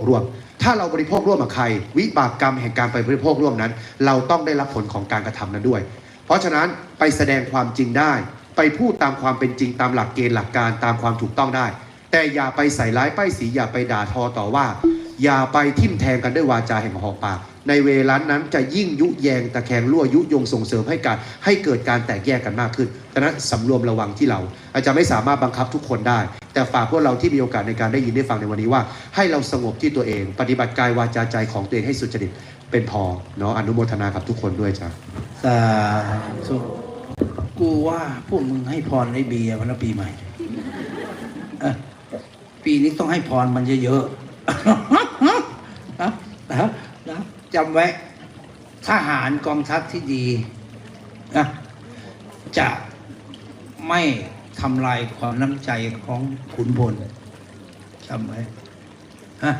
คร่วม ถ้าเราบริโภคร่วมกับใคร วิบากกรรมแห่งการไปบริโภคร่วมนั้น เราต้องได้รับผลของการกระทำนั้นด้วย เพราะฉะนั้นไปแสดงความจริงได้ ไปพูดตามความเป็นจริงตามหลักเกณฑ์หลักการตามความถูกต้องได้ แต่อย่าไปใส่ร้ายป้ายสีอย่าไปด่าทอต่อว่า อย่าไปทิ่มแทงกันด้วยวาจาแห่งหอกปากในเวลานั้นจะยิ่งยุแยงตะแคงรั่วยุยงส่งเสริมให้การให้เกิดการแตกแยกกันมากขึ้นดังนั้นสำรวมระวังที่เรา อาจจะไม่สามารถบังคับทุกคนได้ แต่ฝากพวกเราที่มีโอกาสในการได้ยินได้ฟังในวันนี้ว่า ให้เราสงบที่ตัวเอง ปฏิบัติกายวาจาใจของตัวเองให้สุจริตเป็นพอเนาะอนุโมทนากับทุกคนด้วยจ้ะสาธุกูว่าพวกมึงให้พรในเบียร์วันละปีใหม่ปีนี้ต้องให้พรมันเยอะๆนะนะนะจำไว้ทหารกองทัพที่ดีนะจะไม่ ทำลายความน้ำใจของขุนพลจำไว้ฮะ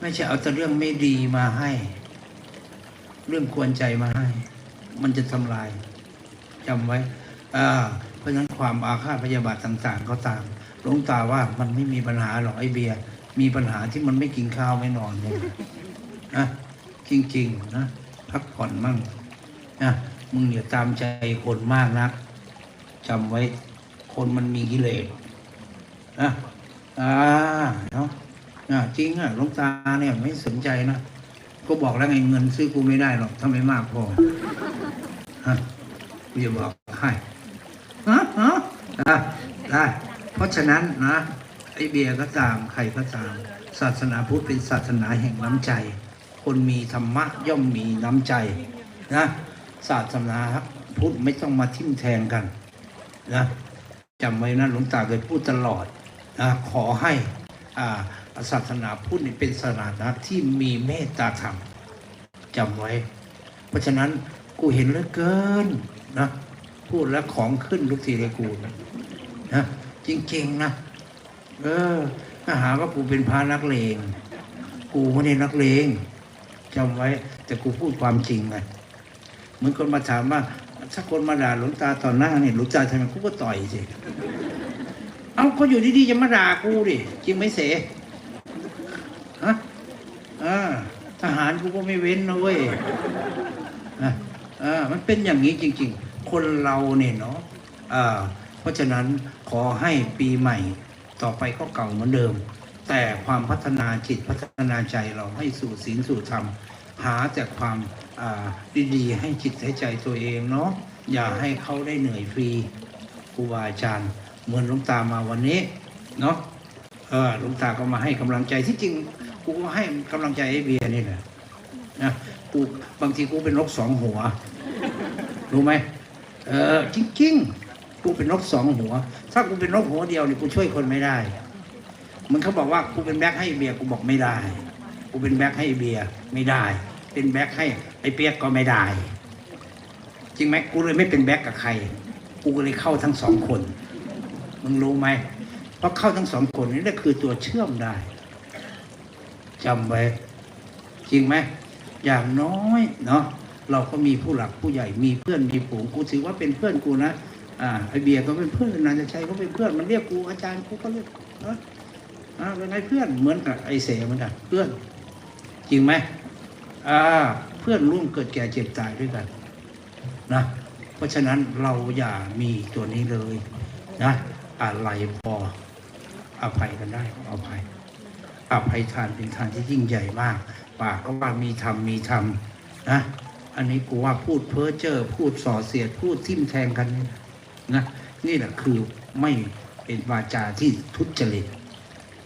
ไม่ใช่เอาแต่เรื่องไม่ดีมาให้ เรื่องควรใจมาให้ มันจะทำลายจำไว้อ่าเพราะฉะนั้นความอาฆาตพยาบาทต่างๆ ก็ตามหลวงตาว่ามันไม่มีปัญหาหรอกไอ้เบียร์มีปัญหาที่มันไม่กินข้าวไม่นอนเนี่ยนะจริงๆนะพักผ่อนมั่งนะมึงอย่าตามใจคนมากนักจำไว้ คนมันมีกิเลสนะอ่าเนาะอ่าจริงอะลงตาเนี่ยไม่สนใจนะก็บอกแล้วไงเงินซื้อกูไม่ได้หรอกถ้าไม่มากพอฮะกูจะบอกให้ฮะฮะได้ได้เพราะฉะนั้นนะไอเบียก็ตามใครก็ตาม ศาสนาพุทธเป็นศาสนาแห่งน้ำใจ คนมีธรรมะย่อมมีน้ำใจนะศาสนาพุทธไม่ต้องมาทิ่มแทงกันนะ จำไว้นะหลวงตาเคยพูดตลอดนะขอให้อาศาสนาพุทธเป็นศาสนาที่มีเมตตาธรรมจำไว้ เพราะฉะนั้นกูเห็นเหลือเกินนะพูดแล้วของขึ้นทุกทีเลยกูนะนะจริงๆนะเออถ้าหาว่ากูเป็นพระนักเลง กูไม่ได้นักเลงจำไว้ แต่กูพูดความจริงไงเหมือนคนมาถามว่า ถ้าคนมาด่าหลวงตาต่อหน้าเนี่ยหลวงตาทำไมกูก็ต่อยสิเอาก็อยู่ดีๆจะมาด่ากูดิจริงไหมเสฮะอ่าทหารกูก็ไม่เว้นนะเว้ยอะอ่ามันเป็นอย่างนี้จริง ๆ คนเราเนี่ยเนาะอ่าเพราะฉะนั้นขอให้ปีใหม่ต่อไปก็เก่าเหมือนเดิม แต่ความพัฒนาจิตพัฒนาใจเราให้สู่ศีลสู่ธรรม หาแต่ความ ดีๆให้จิตให้ใจตัวเองเนาะอย่าให้เขาได้เหนื่อยฟรีครูบาอาจารย์เหมือนหลวงตามาวันนี้เนาะเออหลวงตาก็มาให้กำลังใจที่จริงกูก็ให้กำลังใจไอ้เบียร์นี่แหละนะกูบางทีกูเป็นนกสองหัว รู้ไหมเออจริงๆกูเป็นนกสองหัว ถ้ากูเป็นนกหัวเดียวเนี่ยกูช่วยคนไม่ได้มันเขาบอกว่ากูเป็นแบ็คให้เบียร์กูบอกไม่ได้ กูเป็นแบ็คให้เบียร์ไม่ได้ เป็นแบ็คให้ ไอ้เปียกก็ไม่ได้ จริงไหมกูเลยไม่เป็นแบ็คกับใคร กูก็เลยเข้าทั้งสองคน มึงรู้ไหมเพราะเข้าทั้งสองคนนี่แหละคือตัวเชื่อมได้จำไว้ จริงไหมอย่างน้อยเนาะเราก็มีผู้หลักผู้ใหญ่มีเพื่อนมีฝูงกูถือว่าเป็นเพื่อนกูนะอ่าไอเบียร์ก็เป็นเพื่อนนันจะชัยก็เป็นเพื่อนมันเรียกกูอาจารย์กูก็เรียกนะอ่าเป็นไงเพื่อนเหมือนกับไอเสเหมันกันเพื่อน จริงไหม อ่าเพื่อนร่วมเกิดแก่เจ็บตายด้วยกันนะเพราะฉะนั้นเราอย่ามีตัวนี้เลยนะอะไรพออภัยกันได้อภัยอภัยทานเป็นทานที่ยิ่งใหญ่มากปากก็ว่ามีธรรมมีธรรมนะอันนี้กูว่าพูดเพ้อเจ้อพูดส่อเสียดพูดทิ่มแทงกันนะนี่แหละคือไม่เป็นวาจาที่ทุจริต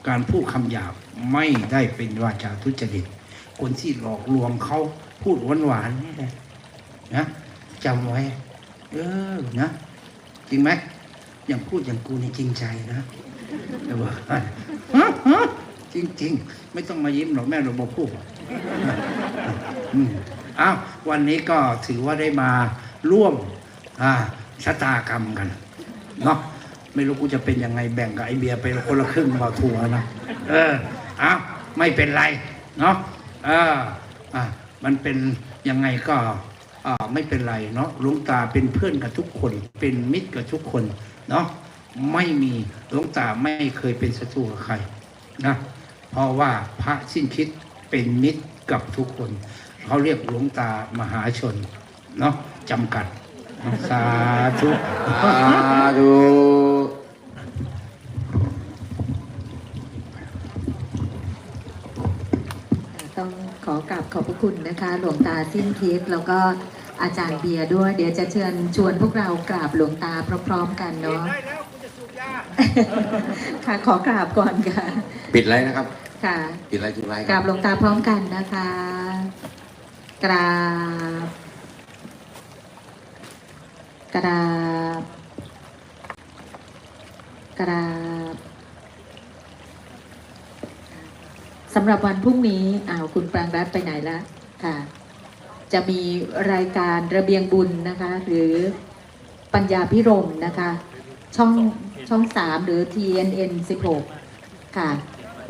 การพูดคำหยาบไม่ได้เป็นวาจาทุจริต คนที่หลอกลวงเขาพูดหวานๆนี่แหละนะจำไว้ เออนะ จริงไหมอย่างพูดอย่างกูนี่จริงใจนะแต่ว่าฮะฮะจริงไม่ต้องมายิ้มหรอกแม่เราบอกพูดอ้าววันนี้ก็ถือว่าได้มาร่วมอ่าชะตากรรมกันเนาะไม่รู้กูจะเป็นยังไงแบ่งกับไอเบียไปคนละครึ่งเบาทัวร์นะเอออ้าวไม่เป็นไร เนาะ อออะมันเป็นยังไงก็อ่าไม่เป็นไรเนาะหลวงตาเป็นเพื่อนกับทุกคน เป็นมิตรกับทุกคนเนาะไม่มีหลวงตาไม่เคยเป็นศัตรูกับใครนะเพราะว่าพระสิ้นคิดเป็นมิตรกับทุกคน เขาเรียกหลวงตามหาชนเนาะจำกัดเนาะสาธุ ต้องขอกราบขอบพระคุณนะคะ หลวงตาสิ้นคิดแล้วก็อาจารย์เบียร์ด้วย เดี๋ยวจะเชิญชวนพวกเรากราบหลวงตาพร้อมๆกันเนาะค่ะขอกราบก่อนค่ะ ปิดไรนะครับ ค่ะ ปิดไรจุดไรกราบหลวงตาพร้อมกันนะคะ กราบ กราบ กราบำหรับวันพรุ่งนี้อ้าวคุณปรางรัตน์ไปไหนละค่ะ จะมีรายการระเบียงบุญนะคะ หรือปัญญาพิรมนะคะ ช่องช่องสามหรือ TNN 16 ค่ะ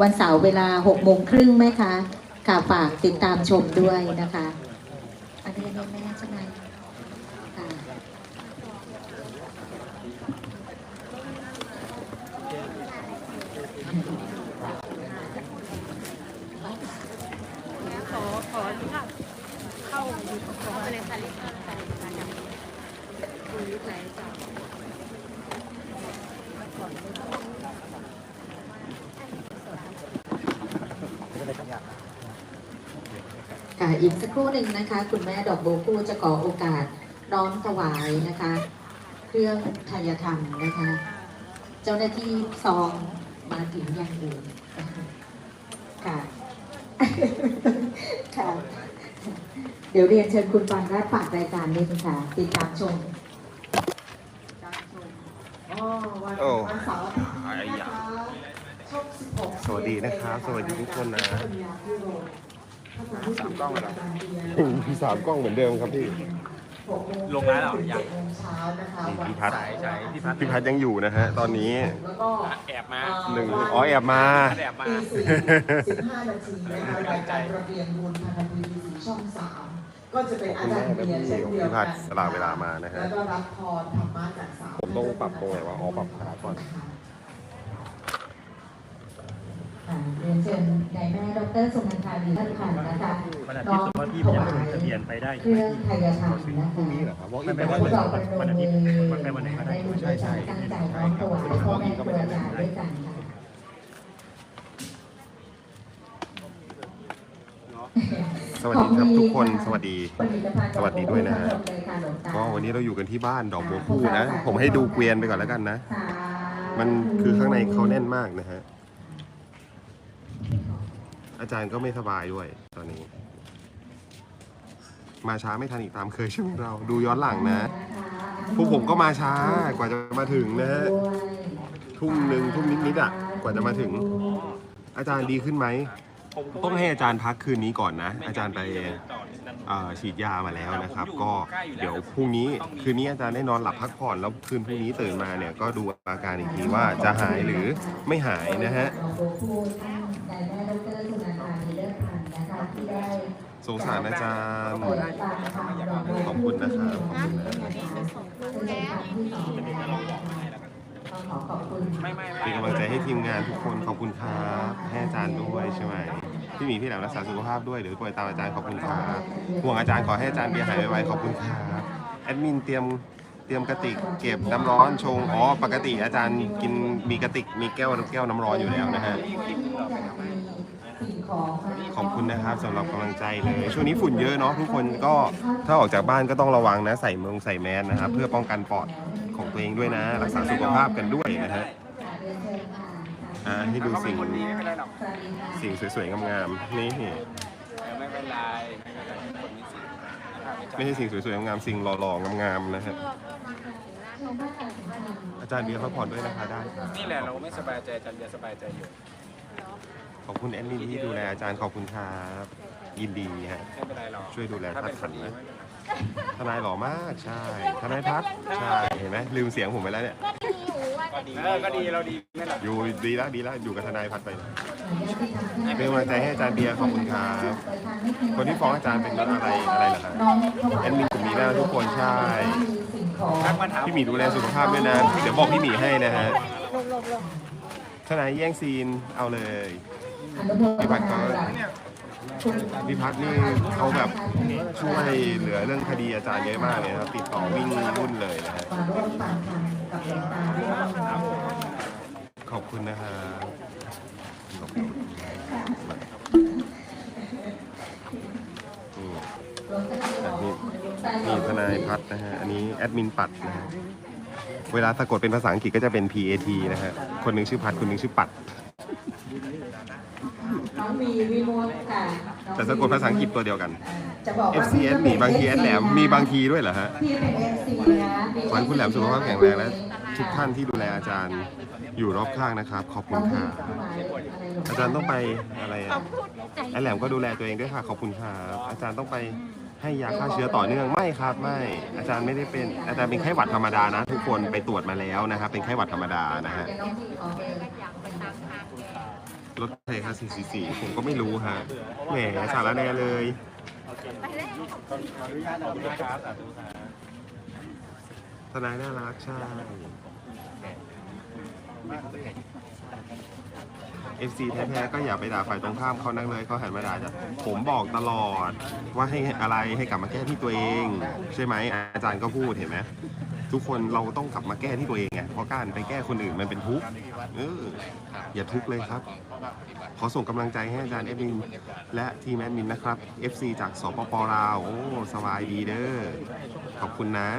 วันเสาร์เวลา6โมงครึ่งไหมคะค่ะฝากติดตามชมด้วยนะคะ อันนี้ไม่น่าใช่ไหมค่ะ ขอขออนุญาตเข้าอยู่กับขออะไรคะลิซ่าค่ะ คุยไหนจ้ะค่ะอีกสักครู่หนึ่งนะคะ คุณแม่ดอกโบกู้จะขอโอกาสน้อมถวายนะคะ เครื่องทายธรรมนะคะ เจ้าหน้าที่ซองมาถึงอย่างอื่นค่ะค่ะ เดี๋ยวเรียนเชิญคุณฟังรัฐฝากรายการนี้ค่ะ ติดตามชมติดตามชมอ๋อ วันโอ้วันเสาร์อาทิตย์นี้นะคะช่อง16สวัสดีนะครับสวัสดีทุกคนนะ สามกล้องแล้วมีสามกล้องเหมือนเดิมครับพี่ ลงแล้วเหรอยังพี่พัดใช่ใช่พี่พัดพี่พัดยังอยู่นะฮะ ตอนนี้แล้วก็แอบมาหนึ่งอ๋อแอบมาแอบมา ตีสี่สิบห้านาทีนะคะรายการระเบียงบุญทางทีวีสีช่องสาม ก็จะเป็นอาจารย์เบียร์เช่นเดียวพี่พักัดนสละเวลามานะฮะแล้วก็รับพรธรรมะจากสาวผมต้องปรับตรงไหนวะอ๋อปรับขาก่อนค่ะเรียนเชิญนายแม่ดรสุนันทาลีท่านพันธ์นะคะวันอาน้ทิตอย์มว่าพี่ถยังวาไม่ลงยทะเบียนไปได้เครื่องไทยธรรมนะคะพรุ่งนี้เหรอครับวอล์กอินไปได้พเลวยกเราประนมมือวันไปวันไหนก็ได้ได้บุญด้วยกันตั้งใจน้อมถวายพ่อแม่ครูอาจารย์ด้วยกันค่ะ สวัสดีครับทุกคนสวัสดีผลิตภัณฑ์สวัสดีด้วยนะฮะดอกบัวคู่ก็วันนี้เราอยู่กันที่บ้านดอกบัวคู่นะ ผมให้ดูเกวียนไปก่อนแล้วกันนะสาธุมันคือข้างในเขาแน่นมากนะฮะ อาจารย์ก็ไม่สบายด้วยตอนนี้ มาช้าไม่ทันอีกตามเคยใช่ไหมเรา ดูย้อนหลังนะ พวกผมก็มาช้ากว่าจะมาถึงนะฮะ ทุ่มหนึ่งทุ่มนิดๆอะ กว่าจะมาถึง อาจารย์ดีขึ้นไหม ต้องให้อาจารย์พักคืนนี้ก่อนนะ อาจารย์ไปเอ่อฉีดยามาแล้วนะครับ ก็เดี๋ยวพรุ่งนี้คืนนี้อาจารย์ได้นอนหลับพักผ่อนแล้วคืนพรุ่งนี้ตื่นมาเนี่ยก็ดูอาการอีกทีว่าจะหายหรือไม่หายนะฮะดอกบัวคู่ท่านนายแม่ดรสุนันทาลีเลิศพันธ์นะคะที่ได้สงสารอาจารย์เปิดตามทางดอกบัวขอบคุณนะครับขอบคุณนะคะซึ่งเป็นครั้งที่สองแล้วก็ขอขอบคุณไม่ไม่ไม่เป็นกำลังใจให้ทีมงานทุกคนขอบคุณครับให้อาจารย์ด้วยใช่ไหม พี่หมีพี่แหลมรักษาสุขภาพด้วยเดี๋ยวป่วยตามอาจารย์ขอบคุณครับห่วงอาจารย์ขอให้อาจารย์เบียร์หายไวๆขอบคุณครับแอดมินเตรียมเตรียมกระติกเก็บน้ำร้อนชงอ๋อปกติอาจารย์กินมีกระติกมีแก้วแก้วน้ำร้อนอยู่แล้วนะฮะขอบคุณนะครับสำหรับกำลังใจเลย ช่วงนี้ฝุ่นเยอะเนาะทุกคนก็ถ้าออกจากบ้านก็ต้องระวังนะใส่เมืองใส่แมสนะครับเพื่อป้องกันปอดของตัวเองด้วยนะ รักษาสุขภาพกันด้วยนะฮะ อ่าให้ดูสิ่งคนดีไม่เป็นไรหรอกสิ่งสวยๆงามๆนี่ไม่เป็นไรไม่เป็นไรคนมีสิทธิ์นะครับไม่ใช่สิ่งสวยๆงามๆสิ่งหล่อๆงามๆนะฮะอาจารย์เบียร์พักผ่อนด้วยนะคะได้ครับนี่แหละเราไม่สบายใจอาจารย์เบียร์สบายใจอยู่ขอบคุณแอนนี่ที่ดูแลอาจารย์ขอบคุณครับยินดีฮะ ไม่เป็นไรหรอกช่วยดูแลถ้าเป็นทัดคขันนดีนะไม่เป็นไร ทนายหล่อมากใช่ทนายพัฒน์ใช่เห็นไหมลืมเสียงผมไปแล้วเนี่ย เออก็ดีเราดีไม่หรอกอยู่ดีแล้วดีแล้วอยู่กับทนายพัฒน์ไปเป็นกำลังใจให้อาจารย์เบียร์ขอบคุณครับคนที่ฟ้องอาจารย์เป็นอะไรอะไรเหรอครับแอดมินกลุ่มนี้นะทุกคนใช่ทักมาถามพี่หมีดูแลสุขภาพด้วยนะเดี๋ยวบอกพี่หมีให้นะฮะทนายแย่งซีนเอาเลยอนุโมทพี่พัดนาก็กับคุณ พี่พัดนี่เขาแบบช่วยเหลือเรื่องคดีอาจารย์เยอะมากเลยนะครับติดต่อวิ่งรุ่นเลยนะฮะมาร่วมฟังธรรมกับขอบคุณนะครับนี่ทนายพัดนะฮะ อันนี้แอดมินปัดนะฮะ เวลาสะกดเป็นภาษาอังกฤษก็จะเป็น PAT นะฮะ คนหนึ่งชื่อพัด คนหนึ่งชื่อปัด น้องมีวิโมทค่ะน้องแต่สะกดภาษาอังกฤษตัวเดียวกัน จะบอกว่า FCS มีบางทีแอดแหลมมีบางทีด้วยเหรอฮะ พี่เป็น FC นะขอให้คุณแหลมสุขภาพแข็งแรงและทุกท่านที่ดูแลอาจารย์อยู่รอบข้างนะครับ ขอบคุณค่ะอาจารย์ต้องไปอะไรอะไอแหลมก็ดูแลตัวเองด้วยค่ะขอบคุณครับอาจารย์ต้องไปให้ยาฆ่าเชื้อต่อเนื่องไม่ครับไม่ อาจารย์ไม่ได้เป็นอาจารย์เป็นไข้หวัดธรรมดานะ ทุกคนไปตรวจมาแล้วนะครับเป็นไข้หวัดธรรมดานะฮะเดี๋ยวน้องพี่ขอเบอร์ รถไฟค่ะ444 ผมก็ไม่รู้ฮะ แหมสารแน่เลยทนายน่ารักใช่ FC แท้ๆก็อย่าไปด่าฝ่ายตรงข้ามเขานักเลยเขาหันมาด่าจ้ะผมบอกตลอดว่าให้อะไรให้กลับมาแก้ที่ตัวเอง ใช่ไหมอาจารย์ก็พูดเห็นไหม ทุกคนเราต้องกลับมาแก้ที่ตัวเองไงเพราะการไปแก้คนอื่นมันเป็นทุกข์เอออย่าทุกข์เลยครับ ขอส่งกำลังใจให้อาจารย์เอดมินและทีมแอดมินนะครับ FC จากสปปลาวโอ้สบายดีเด้อขอบคุณนะ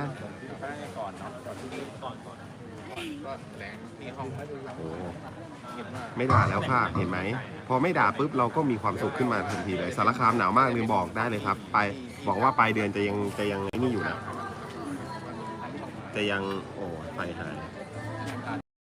โอ้ไม่ด่าแล้วค่ะ เห็นไหม พอไม่ด่าปุ๊บเราก็มีความสุขขึ้นมาทันทีเลย สารคามหนาวมากลืมบอกได้เลยครับ ไปบอกว่าปลายเดือนจะยังจะยังนี่อยู่นะ จะยังโอ้ไฟหาย